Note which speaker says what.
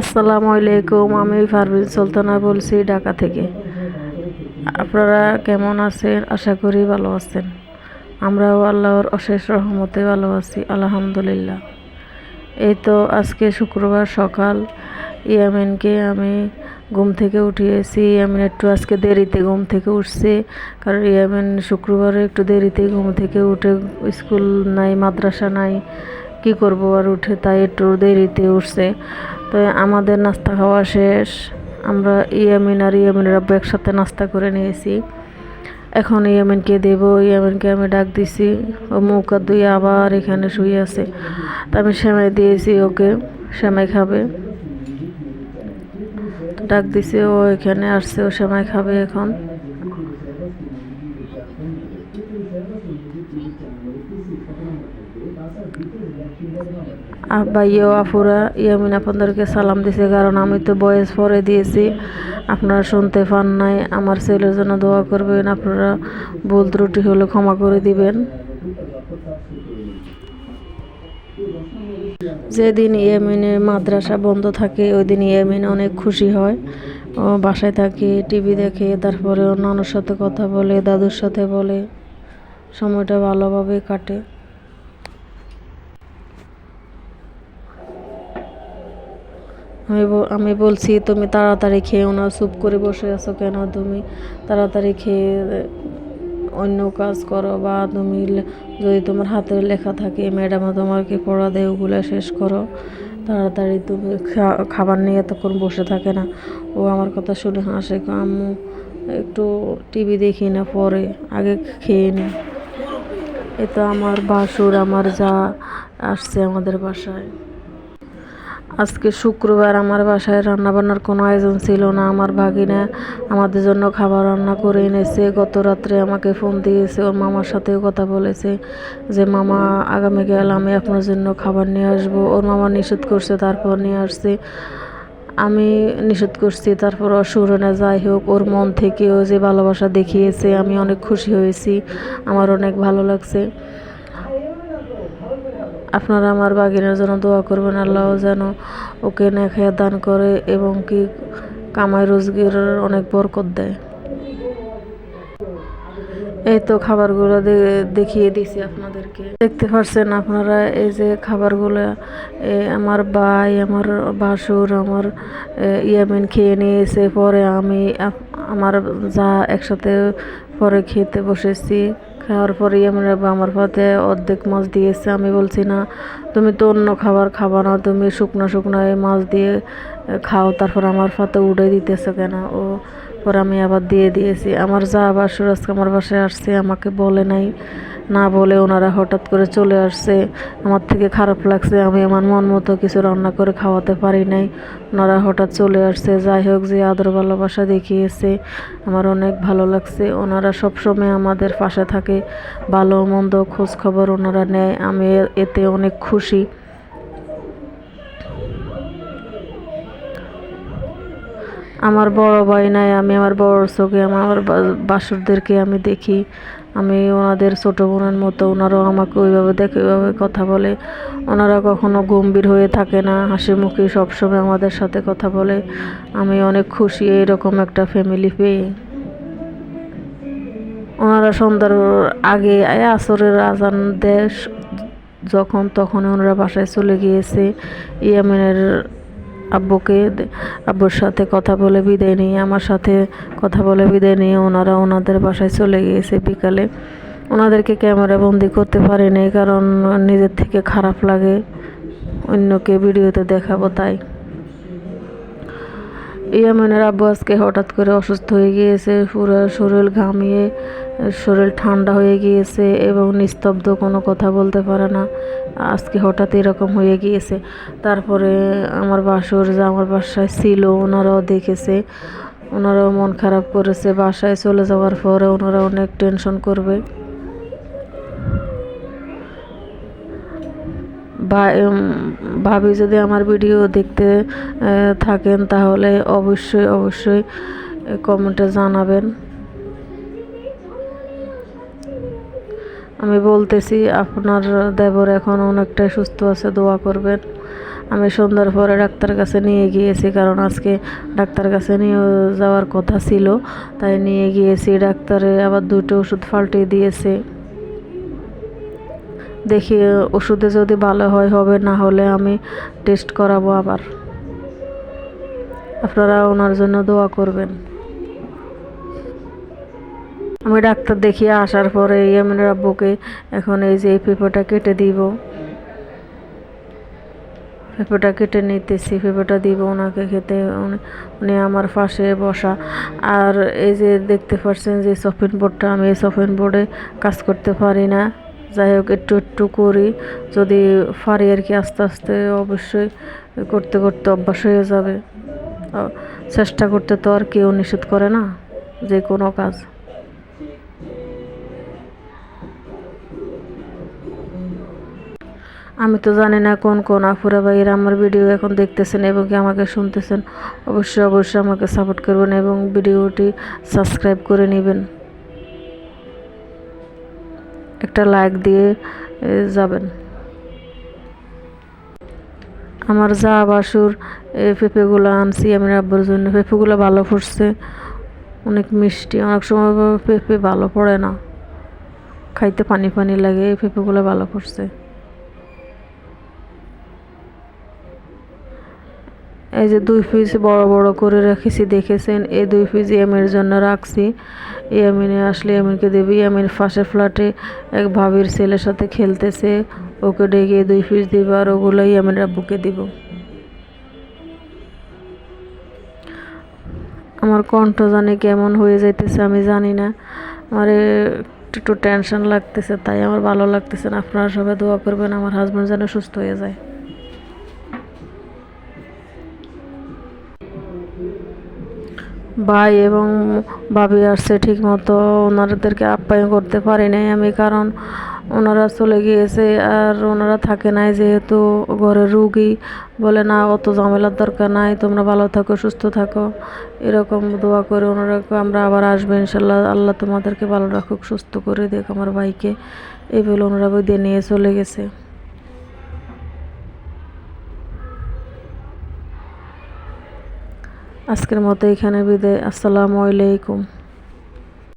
Speaker 1: আসসালামু আলাইকুম, আমি পারভিন সুলতানা বলছি ঢাকা থেকে। আপনারা কেমন আছেন? আশা করি ভালো আছেন। আমরাও আল্লাহর অশেষ রহমতে ভালো আছি, আলহামদুলিল্লাহ। এই তো আজকে শুক্রবার সকাল। ইয়ামিনকে আমি ঘুম থেকে উঠিয়েছি। ইয়ামিন একটু আজকে দেরিতে ঘুম থেকে উঠছে। কারণ ইয়ামিন শুক্রবারে একটু দেরিতে ঘুম থেকে উঠে স্কুল নাই, মাদ্রাসা নাই। কি করব আর উঠে তাই একটু দেরিতে উঠছে। তো আমাদের নাস্তা খাওয়া শেষ। আমরা ইয়ামিন আর ইয়ামিনের আব্বু একসাথে নাস্তা করে নিয়েছি। এখন ইয়ামিনকে দেব। ইয়ামিনকে আমি ডাক দিছি। ও মৌকা দুই আবার এখানে শুয়ে আছে। তা আমি সেমাই দিয়েছি ওকে। সেমাই খাবে। ডাক দিছি, ও এখানে আসছে, ও সেমাই খাবে এখন। ভাইও আফুরা ইয়ামিন আপনাদেরকে সালাম দিছে, কারণ আমি তো বয়স পরে দিয়েছি। আপনারা শুনতে পান নাই, আমার ছেলের জন্য দোয়া করবেন, আপনারা ভুল ত্রুটি হলে ক্ষমা করে দিবেন। যেদিন ইয়ামিনে মাদ্রাসা বন্ধ থাকে ওই দিন ইয়ামিন অনেক খুশি হয়। ও বাসায় থাকে, টিভি দেখে, তারপরে নানুর সাথে কথা বলে, দাদুর সাথে বলে, সময়টা ভালোভাবে কাটে। আমি আমি বলছি, তুমি তাড়াতাড়ি খেয়েও না চুপ করে বসে আছো কেন? তুমি তাড়াতাড়ি খেয়ে, অন্য কাজ করো বা তুমি যদি তোমার হাতের লেখা থাকে ম্যাডামও তোমাকে পড়া দেয় ওগুলো শেষ করো। তাড়াতাড়ি তুমি খাবার নিয়ে এতক্ষণ বসে থাকে না। ও আমার কথা শুনে হাসে আম্মু, একটু টিভি দেখি না, পরে আগে খেয়ে নি। এ তো আমার বাসুর, আমার যা আসছে আমাদের বাসায়। আজকে শুক্রবার আমার বাসায় রান্নাবান্নার কোনো আয়োজন ছিল না, আমার ভাগিনা আমাদের জন্য খাবার রান্না করে এনেছে। গত রাত্রে আমাকে ফোন দিয়েছে, ওর মামার সাথেও কথা বলেছে যে, মামা আগামীকাল আমি আপনার জন্য খাবার নিয়ে আসব। ওর মামা নিষেধ করছে, তারপর নিয়ে আসছে। আমি নিষেধ করছি, তারপর অসুরনে যাই হোক, ওর মন থেকেও যে ভালোবাসা দেখিয়েছে, আমি অনেক খুশি হয়েছি, আমার অনেক ভালো লাগছে। আপনারা আমার বাগিনের জন্য দোয়া করবেন, আল্লাহ যেন ওকে নেখায়া দান করে এবং কি কামাই রোজগারের অনেক বরকত দেয়। এই তো খাবারগুলো দেখিয়ে দিছি আপনাদেরকে। দেখতে পাচ্ছেন আপনারা, এই যে খাবারগুলো আমার ভাই, আমার বাসুর আমার ইয়ামিন খেয়ে নিয়েছে, পরে আমি আমার যা একসাথে পরে খেতে বসেছি। খাওয়ার পরে আমরা আমার পথে অর্ধেক মাছ দিয়েছে, আমি বলছি, না, তুমি তো অন্য খাবার খাবা না, তুমি শুকনো শুকনো এই মাছ দিয়ে খাও, তারপর আমার ফাতে উড়ে দিতেছে কেন? ও, পরে আমি আবার দিয়ে দিয়েছি। আমার যা আবার সুরাজকে আমার বাসায় আসছে, আমাকে বলে নাই। না বলে ওনারা হঠাৎ করে চলে আসছে। আমার থেকে খারাপ লাগছে, আমি আমার মন মতো কিছু রান্না করে খাওয়াতে পারি নাই। ওনারা হঠাৎ চলে আসছে, যাই হোক যে আদর ভালোবাসা দেখিয়েছে, আমার অনেক ভালো লাগছে। ওনারা সবসময় আমাদের পাশে থাকে, ভালো মন্দ খোঁজ খবর ওনারা নেয়, আমি এতে অনেক খুশি। আমার বড় ভাই নাই, আমি আমার বড় চোখে, আমার বাসুরদেরকে আমি দেখি। আমি ওনাদের ছোটো বোনের মতো, ওনারাও আমাকে ওইভাবে দেখে ওইভাবে কথা বলে। ওনারা কখনো গম্ভীর হয়ে থাকে না হাসি মুখে সবসময় আমাদের সাথে কথা বলে। আমি অনেক খুশি এরকম একটা ফ্যামিলি পেয়ে। ওনারা সন্ধ্যার আগে আসরের আজান দেশ যখন তখন ওনারা বাসায় চলে গিয়েছে। ইয়ামিনের আব্বুকে আব্বুর সাথে কথা বলে বিদায় নিয়ে, আমার সাথে কথা বলে বিদায় নিয়ে ওনারা ওনাদের বাসায় চলে গিয়েছে বিকালে। ওনাদেরকে ক্যামেরা বন্দি করতে পারিনি, কারণ নিজের থেকে খারাপ লাগে। অন্যকে ভিডিওতে দেখাবো তাই। ইয়ামিনের আব্বু আজকে হঠাৎ করে অসুস্থ হয়ে গিয়েছে, পুরো শরীর ঘামিয়ে, শরীর ঠান্ডা হয়ে গিয়েছে এবং নিস্তব্ধ, কোনো কথা বলতে পারে না। আজকে হঠাৎ এরকম হয়ে গিয়েছে। তারপরে আমার বাসর যে আমার বাসায় ছিল, ওনারাও দেখেছে, ওনারাও মন খারাপ করেছে। বাসায় চলে যাওয়ার পরে ওনারা অনেক টেনশন করবে। ভাবি যদি আমার ভিডিও দেখতে থাকেন তাহলে অবশ্যই অবশ্যই কমেন্টে জানাবেন। আমি বলতেছি, আপনার দেবর এখন অনেকটাই সুস্থ আছে, দোয়া করবেন। আমি সন্ধ্যার পরে ডাক্তার কাছে নিয়ে গিয়েছি, কারণ আজকে ডাক্তার কাছে নিয়ে যাওয়ার কথা ছিল। তাই নিয়ে গিয়েছি, ডাক্তারে আবার দুটো ওষুধ পাল্টে দিয়েছে। দেখি ওষুধে যদি ভালো হয়, হবে, না হলে আমি টেস্ট করাবো আবার। আপনারা ওনার জন্য দোয়া করবেন। আমি ডাক্তার দেখিয়ে আসার পরে ইয়ামিনের আব্বুকে এখন এই যে এই পেঁপেটা কেটে দিব। পেঁপেটা কেটে নিতেছি, পেঁপেটা দিব ওনাকে খেতে। উনি আমার পাশে বসা। আর এই যে দেখতে পাচ্ছেন যে সফিন বোর্ডটা, আমি এই সফিন বোর্ডে কাজ করতে পারি না। যাই হোক, একটু একটু করি। যদি পারি আর কি, আস্তে আস্তে অবশ্যই করতে করতে অভ্যাস হয়ে যাবে। চেষ্টা করতে তো আর কেউ নিষেধ করে না, যে কোনো কাজ। আমি তো জানি না কোন কোন আফুরা ভাইয়েরা আমার ভিডিও এখন দেখতেছেন এবং কি আমাকে শুনতেছেন। অবশ্যই অবশ্যই আমাকে সাপোর্ট করবেন এবং ভিডিওটি সাবস্ক্রাইব করে নেবেন। একটা লাইক দিয়ে যাবেন। আমার যা বাসুর এই পেঁপেগুলো আনছি, আমি আব্বুর জন্য। পেঁপেগুলো ভালো ফুটছে, অনেক মিষ্টি। অনেক সময় পেঁপে ভালো পড়ে না। খাইতে পানি পানি লাগে, এই পেঁপেগুলো ভালো ফুটছে। এই যে দুই পিস বড় বড় করে রেখেছি, দেখেছেন? এই দুই পিস ইয়ামিনের জন্য রাখছি। ইয়ামিনে আসলে ইয়ামিনকে দেবে, ইয়ামিন পাশে ফ্ল্যাটে এক ভাবির ছেলের সাথে খেলতেছে। ওকে ডেকে দুই পিস দিব আর ওগুলো ইয়ামিনের আব্বুকে দিব। আমার কণ্ঠ জানি কেমন হয়ে যাইতেছে আমি জানি না। আমার একটু টেনশন লাগতেছে, তাই আমার ভালো লাগতেছে না। আপনারা সবাই দোয়া করবেন আমার হাজব্যান্ড যেন সুস্থ হয়ে যায়। ভাই এবং ভাবি আসছে ঠিক মতো ওনাদেরকে আপ্যায়ন করতে পারি নাই আমি কারণ ওনারা চলে গিয়েছে আর ওনারা থাকে নাই যেহেতু ঘরে রুগী। বলে, না, অত ঝামেলার দরকার নাই, তোমরা ভালো থাকো, সুস্থ থাকো। এরকম দোয়া করে ওনারা আমরা আবার আসব, ইনশাল্লাহ। আল্লাহ তোমাদেরকে ভালো রাখুক, সুস্থ করে দেখ আমার ভাইকে। এই বলে ওনারা দিয়ে নিয়ে চলে গেছে। আজকের মতো এখানে বিদায়। আসসালামু আলাইকুম।